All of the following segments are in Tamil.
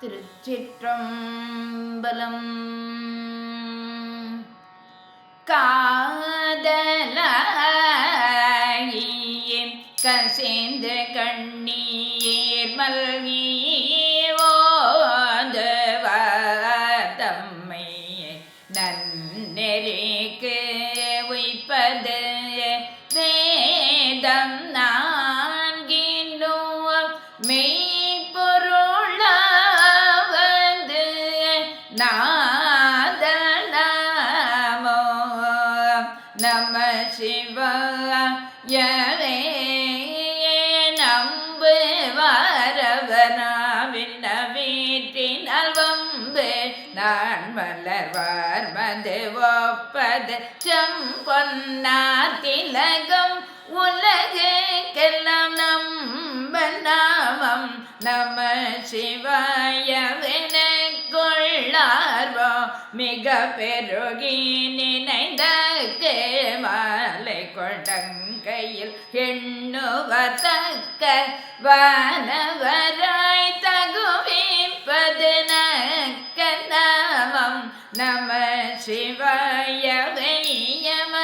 திருச்சிற்றம்பலம். காதலாயே கசிந்து கண்ணீர் மல்கி ஓதுவதம்மை நன்னெறிக்கு உய்ப்பது வேதம் நம சிவாயவே நம்பு வாரவனாவின் வீட்டினால் வம்பு நான் மலர்வார் மது ஒப்பது செம்பொன்னார் திலகம் உலகெல்லாம் நம்ப நாமம் நம சிவாயவென கொள்ளார்வோ மிக பெருகி நினைந்த மாலை கொண்டங்கையில் எண்ணுவதக்க வானவராய் தகுவிப்பது நக்க நாமம். நம சிவாய வெய்யம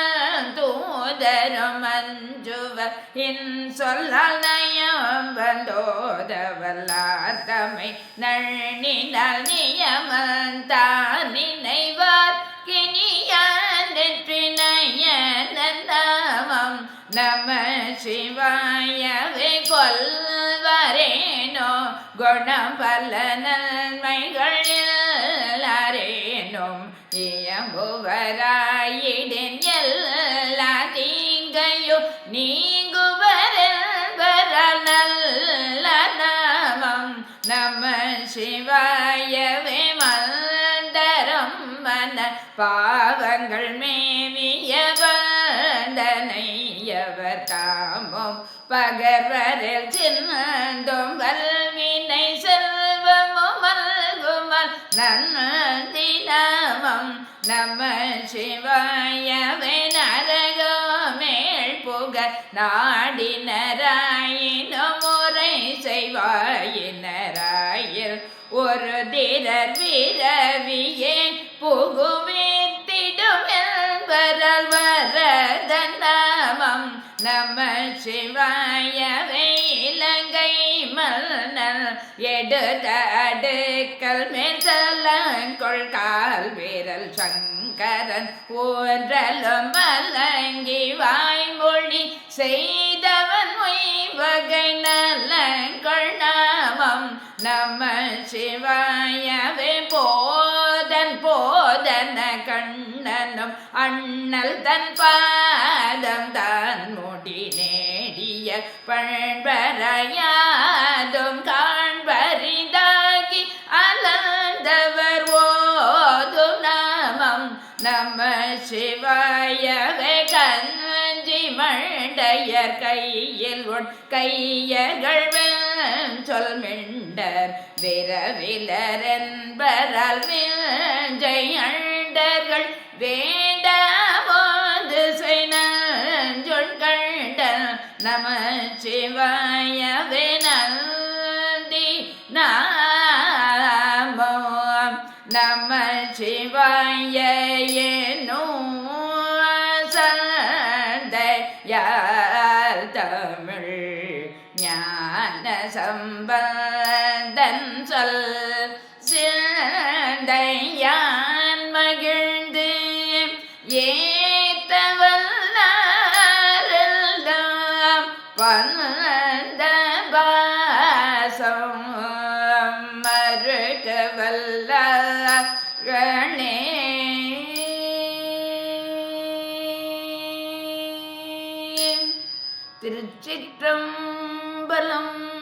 தூதரும் மஞ்சுவ இன் சொல்லால் நயம் வந்தோதவல்லார் தமை நள்ளினால் நியமன் சிவாயவே கொல்வரேனோ குணம் பல நன்மைகள் எல்லாரேனும் இயம்புவராயிடின் எல்லா தீங்கையும் நீங்குவர நல்ல நாமம். நம சிவாயவே மந்தரம் மன பாவங்கள் மேவிய வந்தனையவர் தாமும் பகர்வரில் சின்னந்தும் வல்வினை செல்வமும் மல்குமல் நன்னதி நாமம் நம சிவாயவே நரகமேல் புக நாடினராயின முறை செய்வாயினராயில் ஒரு திரர் விரவியே புகுவி நம சிவாயவை இலங்கை மன்னல் எடுத்த அடுக்கல் கால் வீரல் சங்கரன் ஊன்றலும் மலங்கி வாய்மொழி செய்தவன் வகை நலங்கொள் நாமம். நம சிவாய போதன கண்ணனும் அண்ணல் தன் பாதம் தான் முடி நேடிய பண்பரையாதும் காண்பரிதாகி அலந்தவர் ஓது நாமம் நம சிவாயவே கஞ்சி மண்டையர் கையில் உன் கையர்கள் சொல் மிண்டர் விரவிலர் என்பரால் விஞ்சை நம சிவாயவே நந்தி நாமோ நம சிவாய ஏனோ சந்தையால் தமிழ் ஞான சம்பந்தன் சொல் வந்த பாசம் மறுக்க வல்லே திருச்சிற்றம்பலம்